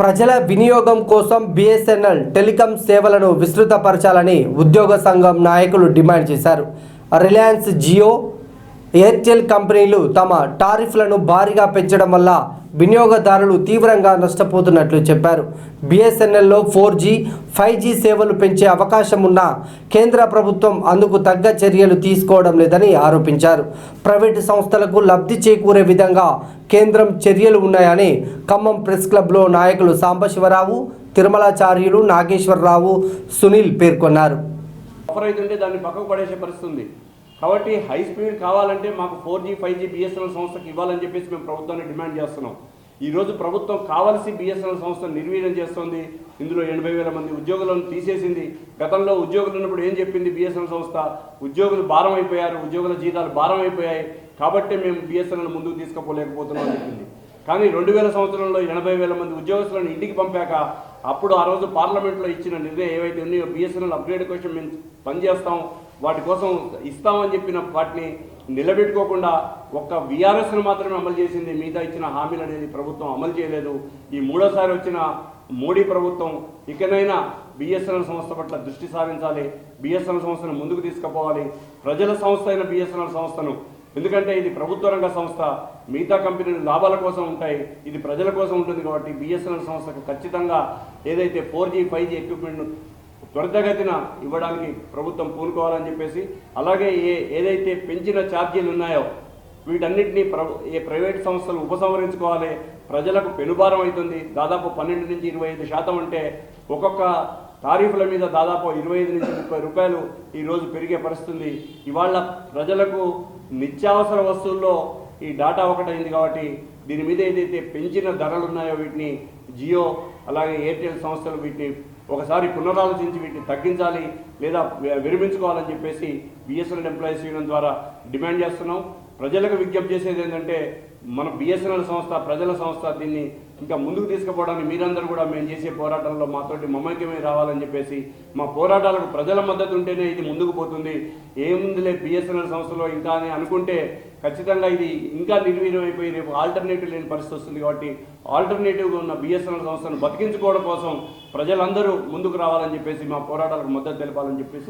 ప్రజల వినియోగం కోసం బిఎస్ఎన్ఎల్ టెలికాం సేవలను విస్తృతపరచాలని ఉద్యోగ సంఘం నాయకులు డిమాండ్ చేశారు. రిలయన్స్ జియో ఎయిర్టెల్ కంపెనీలు తమ టారిఫ్లను భారీగా పెంచడం వల్ల వినియోగదారులు తీవ్రంగా నష్టపోతున్నట్లు చెప్పారు. బిఎస్ఎన్ఎల్లో ఫోర్ జీ ఫైవ్ జీ సేవలు పెంచే అవకాశం ఉన్నా కేంద్ర ప్రభుత్వం అందుకు తగ్గ చర్యలు తీసుకోవడం లేదని ఆరోపించారు. ప్రైవేటు సంస్థలకు లబ్ధి చేకూరే విధంగా కేంద్రం చర్యలు ఉన్నాయని ఖమ్మం ప్రెస్ క్లబ్లో నాయకులు సాంబశివరావు తిరుమలాచార్యులు నాగేశ్వరరావు సునీల్ పేర్కొన్నారు. ఆఫర్ దాన్ని పక్కకు పడేసే పరిస్థితి ఉంది కాబట్టి హై స్పీడ్ కావాలంటే మాకు four G five G BSNL సంస్థకి ఇవ్వాలని చెప్పేసి మేము ప్రభుత్వాన్ని డిమాండ్ చేస్తున్నాం. ఈరోజు ప్రభుత్వం కావలసి బిఎస్ఎన్ఎల్ సంస్థను నిర్వీర్యం చేస్తోంది. ఇందులో ఎనభై వేల మంది ఉద్యోగులను తీసేసింది. గతంలో ఉద్యోగులు ఉన్నప్పుడు ఏం చెప్పింది బిఎస్ఎన్ఎల్ సంస్థ? ఉద్యోగులు భారం అయిపోయారు ఉద్యోగుల జీతాలు భారం అయిపోయాయి. కాబట్టి మేము బిఎస్ఎన్ఎల్ ముందుకు తీసుకుపోలేకపోతున్నాం అని చెప్పింది. కానీ రెండు వేల సంవత్సరంలో ఎనభై వేల మంది ఉద్యోగస్తులను ఇంటికి పంపాక అప్పుడు ఆ రోజు పార్లమెంట్లో ఇచ్చిన నిర్ణయం ఏవైతే ఉన్నాయో బిఎస్ఎన్ఎల్ అప్గ్రేడ్ కోసం మేము పనిచేస్తాం. వాటి కోసం ఇస్తామని చెప్పిన వాటిని నిలబెట్టుకోకుండా ఒక్క విఆర్ఎస్ను మాత్రమే అమలు చేసింది మిగతా ఇచ్చిన హామీలు అనేది ప్రభుత్వం అమలు చేయలేదు. ఈ మూడోసారి వచ్చిన మోడీ ప్రభుత్వం ఇకనైనా బిఎస్ఎన్ఎల్ సంస్థ పట్ల దృష్టి సారించాలి. బిఎస్ఎన్ఎల్ సంస్థను ముందుకు తీసుకుపోవాలి. ప్రజల సంస్థ అయిన బిఎస్ఎన్ఎల్ సంస్థను. ఎందుకంటే ఇది ప్రభుత్వ రంగ సంస్థ మిగతా కంపెనీలు లాభాల కోసం ఉంటాయి. ఇది ప్రజల కోసం ఉంటుంది కాబట్టి బిఎస్ఎన్ఎల్ సంస్థకు ఖచ్చితంగా ఏదైతే four G five G equipment త్వరితగతిన ఇవ్వడానికి ప్రభుత్వం పూనుకోవాలని చెప్పేసి అలాగే ఏ ఏదైతే పెంచిన ఛార్జీలు ఉన్నాయో వీటన్నిటినీ ప్ర ఏ ప్రైవేట్ సంస్థలు ఉపసంహరించుకోవాలి. ప్రజలకు పెనుభారం అవుతుంది. దాదాపు పన్నెండు నుంచి ఇరవై ఐదు శాతం అంటే ఒక్కొక్క తారీఫుల మీద దాదాపు ఇరవై ఐదు నుంచి ముప్పై రూపాయలు ఈరోజు పెరిగే పరిస్థితుంది. ఇవాళ ప్రజలకు నిత్యావసర వస్తువుల్లో ఈ డాటా ఒకటైంది కాబట్టి దీని మీద ఏదైతే పెంచిన ధరలు ఉన్నాయో వీటిని జియో అలాగే ఎయిర్టెల్ సంస్థలు వీటిని ఒకసారి పునరాలోచించి వీటిని తగ్గించాలి లేదా విరమించుకోవాలని చెప్పేసి బిఎస్ఎన్ఎల్ ఎంప్లాయీస్ యూనియన్ ద్వారా డిమాండ్ చేస్తున్నాం. ప్రజలకు విజ్ఞప్తి చేసేది ఏంటంటే మన బిఎస్ఎన్ఎల్ సంస్థ ప్రజల సంస్థ దీన్ని ఇంకా ముందుకు తీసుకుపోవడానికి మీరందరూ కూడా మేము చేసే పోరాటంలో మాతోటి మమైక్యమే రావాలని చెప్పేసి మా పోరాటాలకు ప్రజల మద్దతు ఉంటేనే ఇది ముందుకు పోతుంది. ఏముందిలే బిఎస్ఎన్ఎల్ సంస్థలో ఇంకా అని అనుకుంటే ఖచ్చితంగా ఇది ఇంకా నిర్వీర్యం అయిపోయి రేపు ఆల్టర్నేటివ్ లేని పరిస్థితి వస్తుంది కాబట్టి ఆల్టర్నేటివ్గా ఉన్న బిఎస్ఎన్ఎల్ సంస్థను బతికించుకోవడం కోసం ప్రజలందరూ ముందుకు రావాలని చెప్పేసి మా పోరాటాలకు మద్దతు తెలపాలని చెప్పేసి